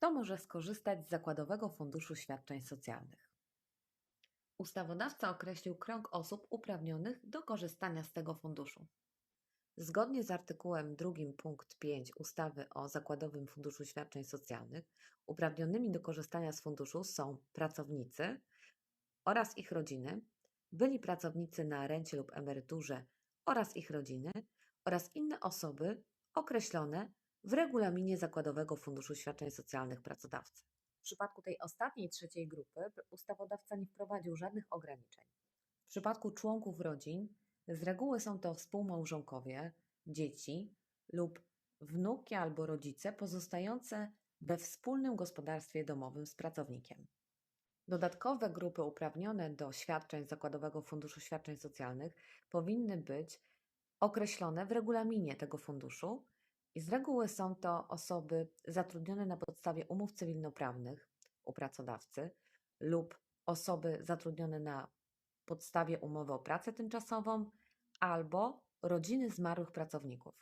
Kto może skorzystać z Zakładowego Funduszu Świadczeń Socjalnych? Ustawodawca określił krąg osób uprawnionych do korzystania z tego funduszu. Zgodnie z artykułem 2 punkt 5 ustawy o Zakładowym Funduszu Świadczeń Socjalnych, uprawnionymi do korzystania z funduszu są pracownicy oraz ich rodziny, byli pracownicy na rencie lub emeryturze oraz ich rodziny oraz inne osoby określone w regulaminie Zakładowego Funduszu Świadczeń Socjalnych pracodawcy. W przypadku tej ostatniej, trzeciej grupy ustawodawca nie wprowadził żadnych ograniczeń. W przypadku członków rodzin z reguły są to współmałżonkowie, dzieci lub wnuki albo rodzice pozostające we wspólnym gospodarstwie domowym z pracownikiem. Dodatkowe grupy uprawnione do świadczeń Zakładowego Funduszu Świadczeń Socjalnych powinny być określone w regulaminie tego funduszu i z reguły są to osoby zatrudnione na podstawie umów cywilnoprawnych u pracodawcy lub osoby zatrudnione na podstawie umowy o pracę tymczasową albo rodziny zmarłych pracowników.